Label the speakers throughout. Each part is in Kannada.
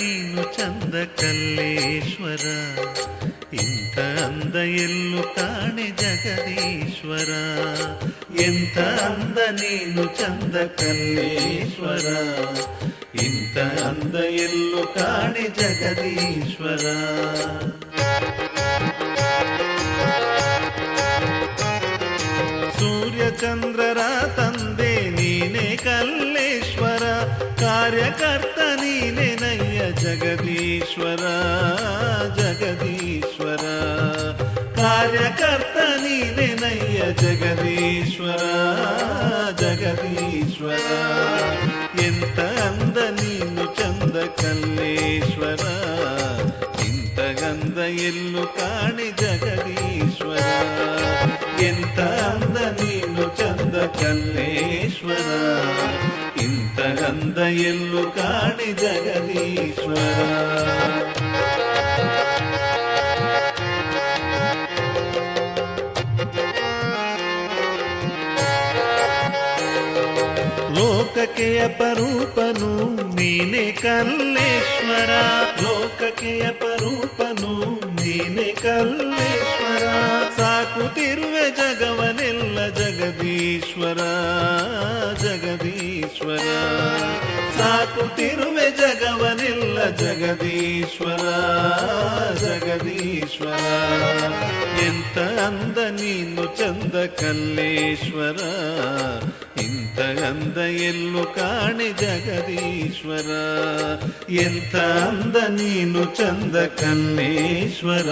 Speaker 1: ನೀನು ಚಂದ ಕಲ್ಲೇಶ್ವರ ಇಂಥ ಅಂದ ಎಲ್ಲು ಕಾಣೆ ಜಗದೀಶ್ವರ. ಎಂಥ ಅಂದ ನೀನು ಚಂದ ಕಲ್ಲೇಶ್ವರ ಇಂಥ ಅಂದ ಎಲ್ಲು ಕಾಣೆ ಜಗದೀಶ್ವರ. ಸೂರ್ಯ ಚಂದ್ರರ ತಂದೆ ನೀನೆ ಕಲ್ಲೇಶ್ವರ. ಕಾರ್ಯಕರ್ತ ನಯ್ಯ ಜಗದೀಶ್ವರ ಜಗದೀಶ್ವರ ಕಾರ್ಯಕರ್ತ ನೀನೆ ನಯ್ಯ ಜಗದೀಶ್ವರ ಜಗದೀಶ್ವರ ಎಂತ ಅಂದ ನೀನು ಚಂದ ಕಲ್ಲೇಶ್ವರ ಇಂಥ ಗಂಧ ಎಲ್ಲು ಕಾಣಿ ಜಗದೀಶ್ವರ. ಲೋಕಕ್ಕೆ ಪರೂಪನು ನೀನೆ ಕಲ್ಲೇಶ್ವರ. ಲೋಕಕೆಯ ಪರೂಪನು ನೀನೆ ಕಲ್ಲೇಶ್ವರ. ಸಾಕುತ್ತಿರುವೆ ಜಗವನೆಲ್ಲ ಜಗದೀಶ್ವರ ಜಗದೀಶ್ವರ. ಸಾಕುತ್ತಿರುವೆ ಜಗವನೆಲ್ಲ ಜಗದೀಶ್ವರ ಜಗದೀಶ್ವರ. ಎಂತ ಅಂದ ನೀನು ಚಂದ ಕಲ್ಲೇಶ್ವರ. ಇಂಥ ಅಂದ ಎಲ್ಲು ಕಾಣೆ ಜಗದೀಶ್ವರ. ಎಂಥ ಅಂದ ನೀನು ಚಂದ ಕನ್ನೇಶ್ವರ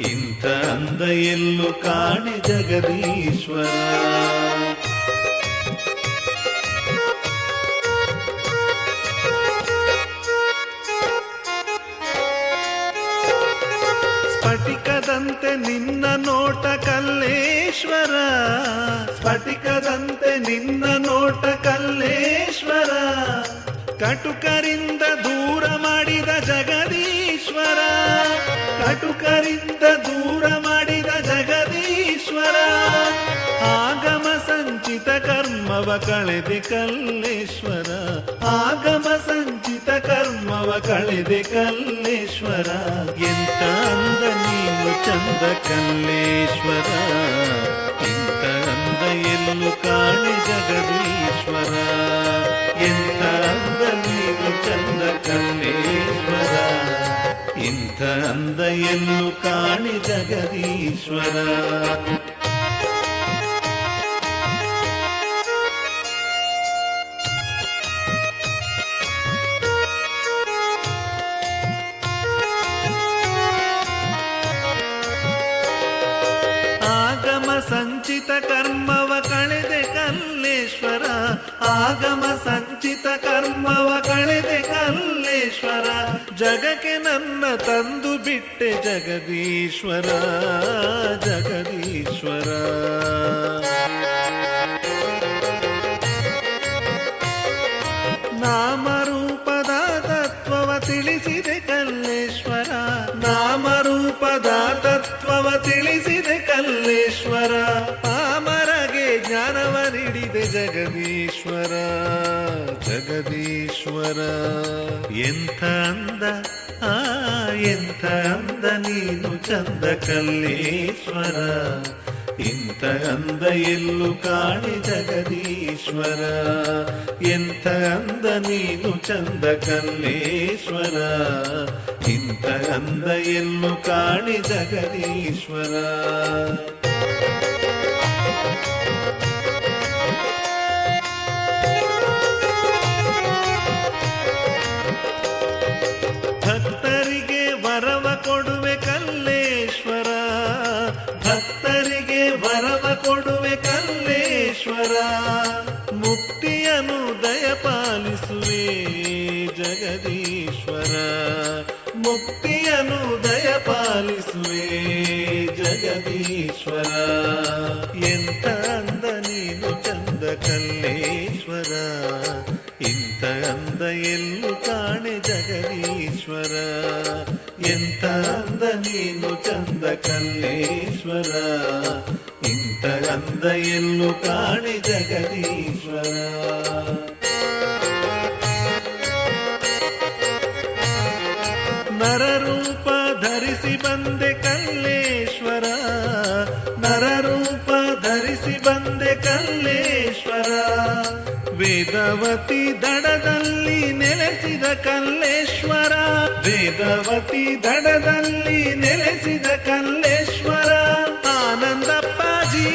Speaker 1: ಇಂಥ ಅಂದ ಎಲ್ಲು ಕಾಣೆ ಜಗದೀಶ್ವರ. ಕಟುಕರಿಂದ ದೂರ ಮಾಡಿದ ಜಗದೀಶ್ವರ. ಕಟುಕರಿಂದ ದೂರ ಮಾಡಿದ ಜಗದೀಶ್ವರ. ಆಗಮ ಸಂಚಿತ ಕರ್ಮವ ಕಳೆದೆ ಕಲ್ಲೇಶ್ವರ. ಆಗಮ ಸಂಚಿತ ಕರ್ಮವ ಕಳೆದೆ ಕಲ್ಲೇಶ್ವರ. ಎಂತ ಅಂದ ನೀನು ಚಂದ ಕಲ್ಲೇಶ್ವರ. ಎಂತ ಅಂದ ಎಲ್ಲು ಕಾಣೆ ಜಗದೀಶ್ವರ. ಚಂದ ಕಲ್ಲೇಶ್ವರ ಇಂಥ ಅಂದ ಎಲ್ಲು ಕಾಣೆ ಜಗದೀಶ್ವರ ಆಗಮ ಸಂಚಿತ ಕರ್ಮವ ಕಳೆದೆ ಕಲ್ಲೇಶ್ವರ ಆಗಮ ಸಂಚಿತ ಕರ್ಮವ ಕಳೆದೆ ಕಲ್ಲೇಶ್ವರ. ಜಗಕ್ಕೆ ನನ್ನ ತಂದು ಬಿಟ್ಟೆ ಜಗದೀಶ್ವರ ಜಗದೀಶ್ವರ. ನಾಮರೂಪದ ಜಗದೀಶ್ವರ ಜಗದೀಶ್ವರ. ಎಂಥ ಅಂದ, ಆ ಎಂಥ ಅಂದ ನೀನು ಚಂದ ಕಲ್ಲೇಶ್ವರ ಇಂಥ ಅಂದ ಎಲ್ಲು ಕಾಣಿ ಜಗದೀಶ್ವರ. ಎಂಥ ಅಂದ ನೀನು ಚಂದ ಕಲ್ಲೇಶ್ವರ ಇಂಥ ಅಂದ ಎಲ್ಲು ಕಾಣಿ ಜಗದೀಶ್ವರ. ಜಗದೀಶ್ವರ ಮುಕ್ತಿಯನ್ನು ದಯಪಾಲಿಸುವೆ ಜಗದೀಶ್ವರ. ಎಂತ ಅಂದ ನೀನು ಚಂದ ಕಲ್ಲೇಶ್ವರ ಇಂತ ಅಂದ ಎಲ್ಲು ಕಾಣೆ ಜಗದೀಶ್ವರ. ಎಂತ ಅಂದ ನೀನು ಚಂದ ಕಲ್ಲೇಶ್ವರ ಇಂತ ಅಂದ ಎಲ್ಲು ಕಾಣೆ ಜಗದೀಶ್ವರ. ಧರಿಸಿ ಬಂದೆ ಕಲ್ಲೇಶ್ವರ ನರರೂಪ ಧರಿಸಿ ಬಂದೆ ಕಲ್ಲೇಶ್ವರ. ವೇದವತಿ ದಡದಲ್ಲಿ ನೆಲೆಸಿದ ಕಲ್ಲೇಶ್ವರ ವೇದವತಿ ದಡದಲ್ಲಿ ನೆಲೆಸಿದ ಕಲ್ಲೇಶ್ವರ. ಆನಂದಪ್ಪಾಜಿ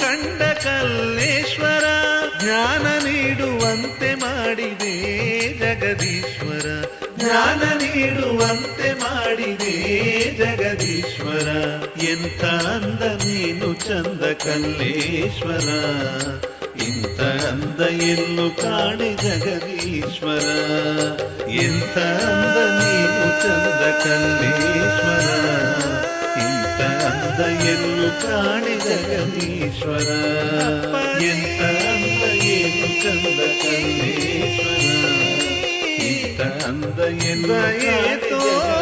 Speaker 1: ಕಂಡ ಕಲ್ಲೇಶ್ವರ ಜ್ಞಾನ ನೀಡುವಂತೆ ಮಾಡಿದೆ ಜಗದೀಶ್ವರ. ಜ್ಞಾನ ನೀಡುವಂತೆ ಮಾಡಿದೆ ಜಗದೀಶ್ವರ. ಎಂತ ಅಂದ ನೀನು ಚಂದ ಕಲ್ಲೇಶ್ವರ ಇಂಥ ಅಂದ ಎಲ್ಲು ಕಾಣಿ ಜಗದೀಶ್ವರ. ಎಂತ ಅಂದ ನೀನು ಚಂದ ಕಲ್ಲೇಶ್ವರ ಅಂದ ಎಲ್ಲು ಕಾಣೆ ಜಗದೀಶ್ವರ ಎಂತ ಅಂದ ಏನು ಚಂದ ಕಲ್ಲೇಶ್ವರ ಇಂಥ ಅಂದ ಎಲ್ಲ ತೋರುವ